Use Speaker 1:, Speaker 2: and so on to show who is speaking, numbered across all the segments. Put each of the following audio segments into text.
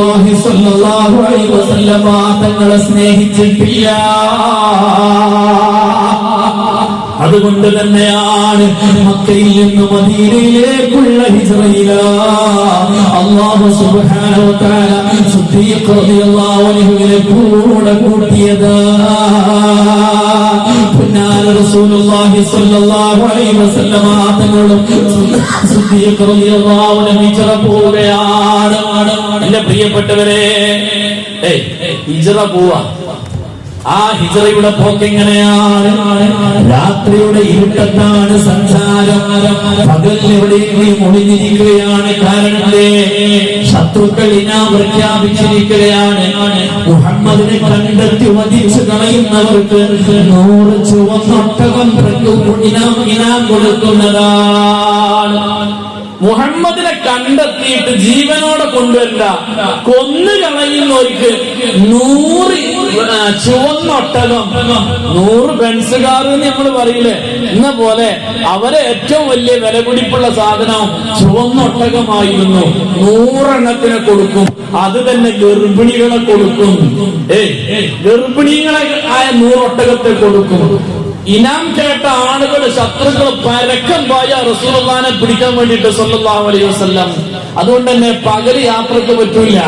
Speaker 1: റസൂലുള്ളാഹി സ്വല്ലല്ലാഹു അലൈഹി വസല്ലം തങ്ങളെ സ്നേഹിച്ചിട്ടില്ല. അതുകൊണ്ട് തന്നെയാണ് മക്കയിൽ നിന്ന് മദീനയിലേക്കുള്ള ഹിജ്റയില. അല്ലാഹു സുബ്ഹാനഹു വ തആല സിദ്ദീഖ് റളിയല്ലാഹു അൻഹുവിനെ കൂടെ കൂട്ടിയത്. പുന്നാര റസൂലുള്ളാഹി സ്വല്ലല്ലാഹു അലൈഹി വസല്ലമ തങ്ങളും സിദ്ദീഖ് റളിയല്ലാഹു അൻഹു ഹിജ്റ പോവുകയാണ്. എന്റെ പ്രിയപ്പെട്ടവരെ ഏയ് ഹിജ്റ പോവാ. ആ ഹിജറയുടെ പോക്ക് എങ്ങനെയാണ്? രാത്രിയുടെ ഇരുട്ടത്താണ് സഞ്ചാരം. പകൽ എവിടെയെങ്കിലും ഒളിഞ്ഞിരിക്കുകയാണ് കാരണത്തെ ശത്രുക്കൾ ഇനാ പ്രഖ്യാപിച്ചിരിക്കുകയാണ്. മുഹമ്മദിനെ കണ്ടെത്തി വധിച്ചു കളയുന്നവർക്ക് നൂറ് ചുവന്നൊട്ടകം ഇനാം ഇനാം കൊടുക്കുന്നതാണ്. മുഹമ്മദിനെ കണ്ടെത്തിയിട്ട് ജീവനോടെ കൊണ്ടുവരില്ല കൊന്നു കളയുന്നവർക്ക് നൂറ് ചുവന്നൊട്ടകം നൂറ് ബെൻസുകാർ എന്ന് നമ്മൾ പറയില്ലേ? എന്ന പോലെ അവരെ ഏറ്റവും വലിയ വില പിടിപ്പുള്ള സാധനം ചുവന്നൊട്ടകമായിരുന്നു നൂറെണ്ണത്തിനെ കൊടുക്കും. അത് തന്നെ ഗർഭിണികളെ കൊടുക്കും. ഏ ഗർഭിണികളെ ആയ നൂറൊട്ടകത്തെ കൊടുക്കും. ഇനാം കേട്ട ആളുകൾ ശത്രുക്കൾ പരക്കം പോയ റസൂലുള്ളാനെ പിടിക്കാൻ വേണ്ടിട്ട് സല്ലല്ലാഹു അലൈഹി വസല്ലം. അതുകൊണ്ട് തന്നെ പകൽ യാത്രയ്ക്ക് പറ്റൂല.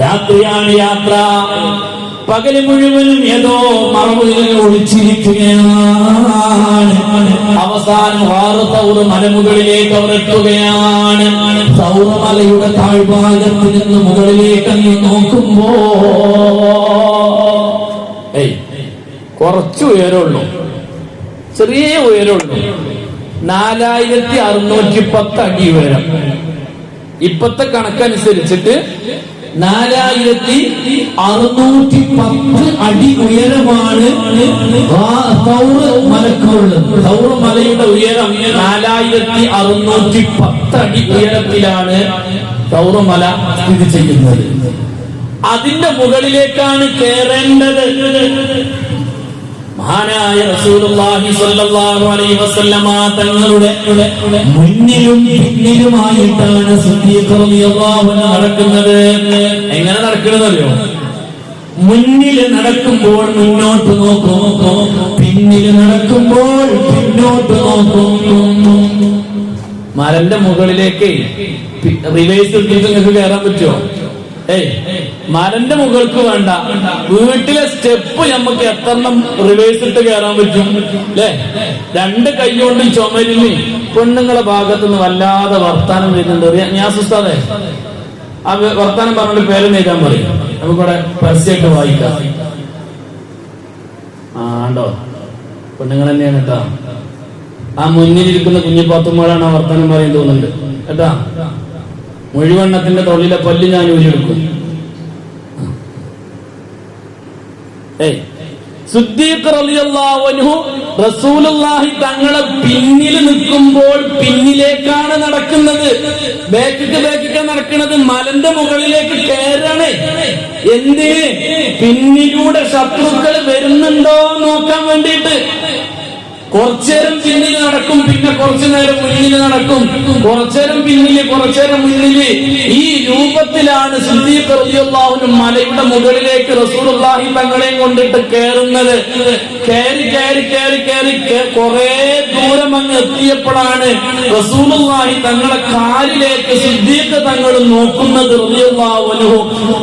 Speaker 1: രാത്രിയാണ് യാത്ര. പകൽ മുഴുവനും ഏതോ മറവുകളിൽ ഒളിച്ചിരിക്കുകയാണ്. അവസാനം വാറ സൗറ് മലമുകളിലേക്ക് അവർ എത്തുകയാണ്. സൗറമലയുടെ താഴ്ഭാഗത്ത് നിന്ന് മുകളിലേക്ക് അങ്ങ് നോക്കുമ്പോ ഉയരമുള്ളൂ. ചെറിയ ഉയരമുള്ളൂ. നാലായിരത്തി അറുന്നൂറ്റി പത്ത് അടി ഉയരം. ഇപ്പത്തെ കണക്കനുസരിച്ചിട്ട് നാലായിരത്തി അറുന്നൂറ്റി പത്ത് അടി ഉയരമാണ് സൗറ് മലയുടെ ഉയരം നാലായിരത്തി അറുന്നൂറ്റി പത്ത് അടി ഉയരത്തിലാണ് സൗറമല സ്ഥിതി ചെയ്യുന്നത്. അതിന്റെ മുകളിലേക്കാണ് കയറേണ്ടത് മഹാനായ റസൂലുള്ളാഹി സ്വല്ലല്ലാഹു അലൈഹി വസല്ലമ തങ്ങളുടെ മുന്നിലും പിന്നിലുമായിട്ടാണ് സിദ്ദീഖ് റളിയല്ലാഹു അൻഹു നടക്കുന്നത്. എങ്ങനെ നടക്കണമെന്നറിയോ മുന്നിൽ നടക്കുമ്പോൾ മുന്നോട്ട് നോക്കും. പിന്നിൽ നടക്കുമ്പോൾ പിന്നോട്ട് നോക്കും. മലന്റെ മുകളിലേക്ക് റിവേഴ്സ് നിങ്ങൾക്ക് കയറാൻ പറ്റുമോ? ഏയ് മലന്റെ മുകൾക്ക് വേണ്ട. വീട്ടിലെ സ്റ്റെപ്പ് നമുക്ക് എത്രണ്ണം റിവേഴ്സ് ഇട്ട് കയറാൻ പറ്റും. അല്ലേ രണ്ട് കൈ കൊണ്ട് പെണ്ണുങ്ങളെ ഭാഗത്ത് നിന്ന് വല്ലാതെ വർത്താനം വരുന്നുണ്ട്. ഞാൻ സുസ്താദേ ആ വർത്താനം പറഞ്ഞിട്ട് പേര് നേരാൻ പറയും. നമുക്കിവിടെ പരസ്യമൊക്കെ വായിക്കാം. ആണ്ടോ പെണ്ണുങ്ങൾ തന്നെയാണ് കേട്ടോ. ആ മുന്നിലിരിക്കുന്ന കുഞ്ഞിപ്പാത്തുമ്പോഴാണ് ആ വർത്തമാനം പറയാൻ തോന്നുന്നുണ്ട്. കേട്ടാ? മുഴുവെണ്ണത്തിന്റെ തൊള്ളിലെ പല്ല് ഞാൻ ഊരിയെടുക്കും. ഏയ്. റസൂലുള്ളാഹി തങ്ങളെ പിന്നിൽ നിൽക്കുമ്പോൾ പിന്നിലേക്കാണ് നടക്കുന്നത്. ബേക്കിക്ക് ബേക്കിക്ക് നടക്കുന്നത് മലന്റെ മുകളിലേക്ക് കയറാണ്. എന്തിന്? പിന്നിലൂടെ ശത്രുക്കൾ വരുന്നുണ്ടോ നോക്കാൻ വേണ്ടിയിട്ട്. കുറച്ചേരം പിന്നിൽ നടക്കും പിന്നെ കുറച്ചു നേരം മുന്നിൽ നടക്കും. കുറച്ചേരം പിന്നിൽ കുറച്ചേരം മുന്നിൽ. ഈ രൂപത്തിലാണ് സിദ്ദീഖ് റളിയല്ലാഹു മലയുടെ മുകളിലേക്ക് റസൂർഹി തങ്ങളെയും കൊണ്ടിട്ട് കയറുന്നത് കയറി കയറി കയറി കയറി കുറെ ദൂരം അങ്ങ് എത്തിയപ്പോഴാണ് റസൂലുള്ളാഹി തങ്ങളെ കാലിലേക്ക് സിദ്ദീഖ് തങ്ങൾ നോക്കുന്നത്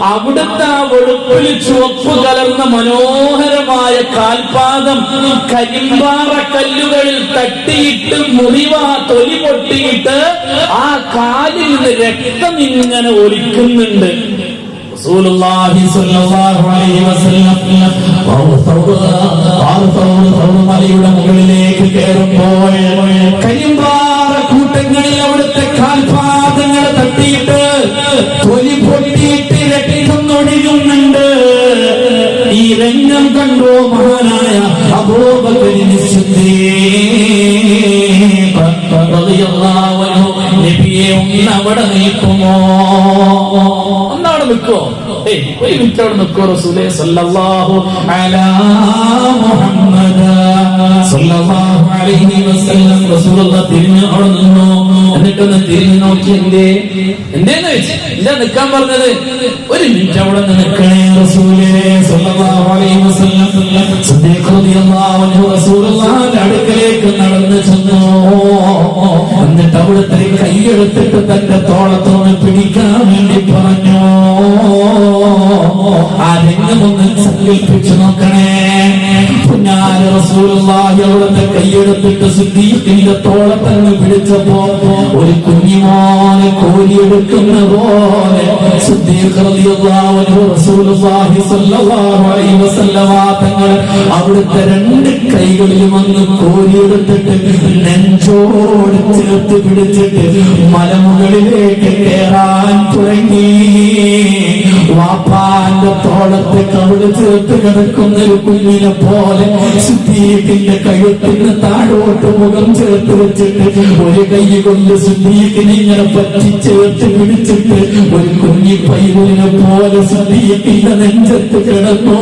Speaker 1: അവിടുത്തെ ആ വെളുപ്പിൽ ചുവപ്പ് കലർന്ന മനോഹരമായ കാൽപാദം കരിമ്പാറ കല്ലുകളിൽ തട്ടിയിട്ട് മുറിവാ തൊലി പൊട്ടിയിട്ട് ആ കാലിൽ നിന്ന് രക്തം ഇങ്ങനെ ഒലിക്കുന്നുണ്ട്. മുകളിലേക്ക് രംഗം കണ്ടോ മഹാനായ അബൂബക്കറിന് നബിയെ ഒന്ന് അവിടെ നിൽക്കുമോ ഒന്ന് അവിടെ നിൽക്കോ ഏയ് ഒരു മിനിറ്റ് അവിടെ നിൽക്കോ റസൂലേ? സല്ലല്ലാഹു അലാ മുഹമ്മദ. സല്ലല്ലാഹു അലൈഹി വസല്ലം റസൂലുള്ള തിരിഞ്ഞ് അവിടെ നിന്നു? എന്നിട്ടൊന്ന് തിരിഞ്ഞു നോക്കി എന്തേ? എന്തേന്ന് വെച്ച്? എന്താ നിൽക്കാൻ പറഞ്ഞത്? ഒരു മിനിറ്റ് അവിടെ നിൽക്കണേ അടുക്കലേക്ക് നടന്നു ചെന്നു. എന്നിട്ട് അവിടുത്തെ കൈയെടുത്തിട്ട് തന്റെ തോളത്തോട് പിടിക്കാൻ വേണ്ടി പറഞ്ഞു. ആ രംഗമൊന്ന് സങ്കല്പിച്ചു നോക്കണേ. റസൂലുള്ളാഹി അവിടുത്തെ കൈയെടുത്തിട്ട് സിദ്ദീഖിന്റെ തോളത്തങ്ങ് പിടിച്ചപ്പോ ഒരു കുഞ്ഞിമോനെ കോരിയെടുക്കുന്ന പോലെ സിദ്ദീഖ് റളിയല്ലാഹു അൻഹു റസൂലുള്ളാഹി അലൈഹി വസല്ലമ തങ്ങൾ അവിടുത്തെ രണ്ട് കൈകളിലും അങ്ങ് കോരിയെടുത്തിട്ട് നെഞ്ചോട് ചേർത്ത് പിടിച്ചിട്ട് മലമുകളിലേക്ക് കയറാൻ തുടങ്ങി. തോളത്തെ കവിട് ചേർത്ത് കുഞ്ഞിനെ പോലെ സിദ്ദീഖിന്റെ കഴുത്തിന് താഴോട്ട് മുഖം ചേർത്ത് വെച്ചിട്ട് ഒരു കൈ കൊണ്ട് സുദ്ദീഖിനെ ഇങ്ങനെ പറ്റി ചേർത്ത് പിടിച്ചിട്ട് ഒരു കുഞ്ഞി പൈലിനെ പോലെ സുദ്ദീഖിന്റെ നെഞ്ചത്ത് കിടന്നു.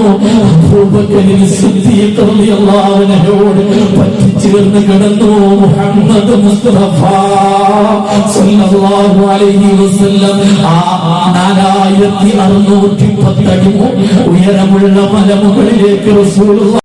Speaker 1: അബൂബക്കറിന് സിദ്ദീഖ് റളിയല്ലാഹുവിനോട് പറ്റി ചേർന്ന് കിടന്നു മുഹമ്മദ് മുസ്തഫ സല്ലല്ലാഹു അലൈഹി വസല്ലം. ആ നാലായിരത്തി അറുന്നൂറ്റി പത്തടി ഉയരമുള്ള മലമുകളിലേക്ക് റസൂലുള്ള